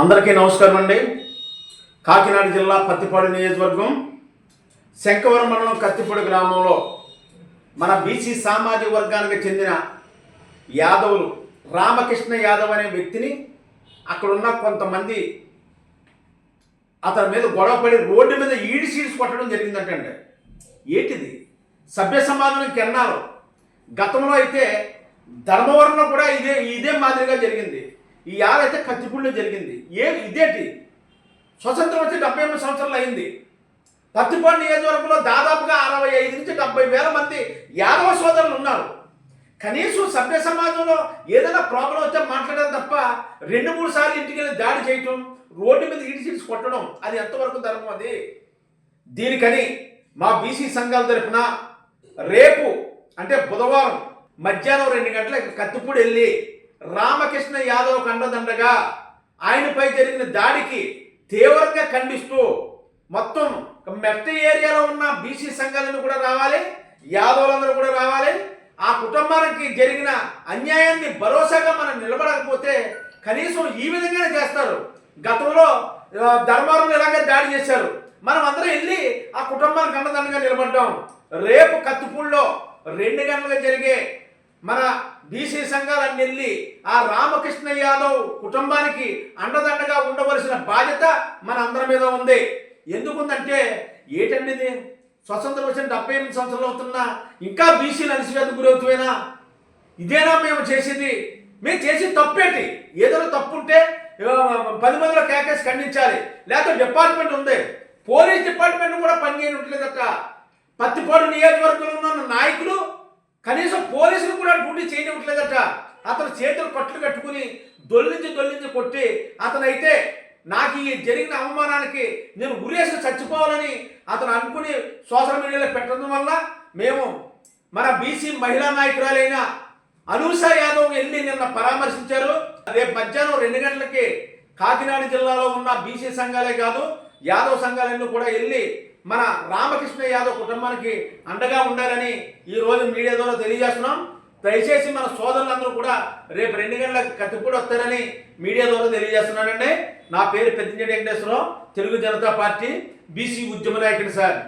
అందరికీ నమస్కారం అండి. కాకినాడ జిల్లా పత్తిపాడు నియోజకవర్గం శంకవరం మండలం కత్తిపూడి గ్రామంలో మన బీసీ సామాజిక వర్గానికి చెందిన యాదవులు రామకృష్ణ యాదవ్ అనే వ్యక్తిని అక్కడున్న కొంతమంది అతని మీద గొడవపడి రోడ్డు మీద ఈడిసీడ్స్ కొట్టడం జరిగిందంటండి. ఏంటిది? సభ్య సమాజానికి ఎన్నారు గతంలో అయితే ధర్మవరంలో కూడా ఇదే ఇదే మాదిరిగా జరిగింది. ఈ యాదైతే కత్తిపూడిలో జరిగింది. ఏ ఇదేంటి? స్వతంత్రం వచ్చి డెబ్బై ఎనిమిది సంవత్సరాలు అయింది. పత్తిపాడు నియోజకవర్గంలో దాదాపుగా అరవై ఐదు నుంచి డెబ్బై వేల మంది యాదవ సోదరులు ఉన్నారు. కనీసం సభ్య సమాజంలో ఏదైనా ప్రాబ్లం వస్తే మాట్లాడడం తప్ప రెండు మూడు సార్లు ఇంటికి వెళ్ళి దాడి చేయటం రోడ్డు మీద ఇడిచిడిచి కొట్టడం అది ఎంతవరకు ధర్మం అది? దీనికని మా బీసీ సంఘాల తరఫున రేపు అంటే బుధవారం మధ్యాహ్నం రెండు గంటలకు కత్తిపూడి వెళ్ళి రామకృష్ణ యాదవ్ కండదండగా ఆయనపై జరిగిన దాడికి తీవ్రంగా ఖండిస్తూ మొత్తం మెట్ట ఏరియాలో ఉన్న బీసీ సంఘాలను కూడా రావాలి యాదవులందరూ కూడా రావాలి. ఆ కుటుంబానికి జరిగిన అన్యాయాన్ని భరోసాగా మనం నిలబడకపోతే కనీసం ఈ విధంగానే చేస్తారు. గతంలో ధర్మారం ధర్మవరం ఇలాగే దాడి చేశారు మనం అందరం వెళ్ళి ఆ కుటుంబానికి అండదండగా నిలబడ్డాం. రేపు కత్తిపూడిలో రెండు గంటలకు జరిగే మన బీసీ సంఘాలన్నీ వెళ్ళి ఆ రామకృష్ణ యాదవ్ కుటుంబానికి అండదండగా ఉండవలసిన బాధ్యత మన అందరి మీద ఉంది. ఎందుకుందంటే ఏటండిది? స్వతంత్రం వచ్చిన డెబ్బై ఎనిమిది సంవత్సరాలు అవుతున్నా ఇంకా బీసీలు అలసివేత గురవుతున్నా ఇదేనా మేము చేసేది? మేము చేసి తప్పేంటి? ఏదైనా తప్పు ఉంటే పది మందిలో కేకేసి ఖండించాలి. లేకపోతే డిపార్ట్మెంట్ ఉంది. పోలీస్ డిపార్ట్మెంట్ కూడా పనిచేయట్లేదట పత్తిపాడు నియోజకవర్గంలో ఉన్న నాయకులు కనీసం పోలీసులు కూడా డ్యూటీ చేయనివ్వట్లేదట. అతను చేతులు కట్లు కట్టుకుని దొల్లించి దొల్లించి కొట్టి అతనైతే నాకు ఈ జరిగిన అవమానానికి నేను ఉరేసి చచ్చిపోవాలని అతను అనుకుని సోషల్ మీడియాలో పెట్టడం వల్ల మేము మన బీసీ మహిళా నాయకురాలైన అనూష యాదవ్ వెళ్ళి నిన్న పరామర్శించారు. రేపు మధ్యాహ్నం రెండు గంటలకి కాకినాడ జిల్లాలో ఉన్న బీసీ సంఘాలే కాదు యాదవ్ సంఘాలన్నీ కూడా వెళ్ళి మన రామకృష్ణ యాదవ్ కుటుంబానికి అండగా ఉండాలని ఈ రోజు మీడియా ద్వారా తెలియజేస్తున్నాం. దయచేసి మన సోదరులందరూ కూడా రేపు రెండు గంటలకు కత్తిపూడి వస్తారని మీడియా ద్వారా తెలియజేస్తున్నానండి. నా పేరు పెద్దంజడి వెంకటేశ్వరరావు తెలుగు జనతా పార్టీ బీసీ ఉద్యమ నాయకుడు సార్.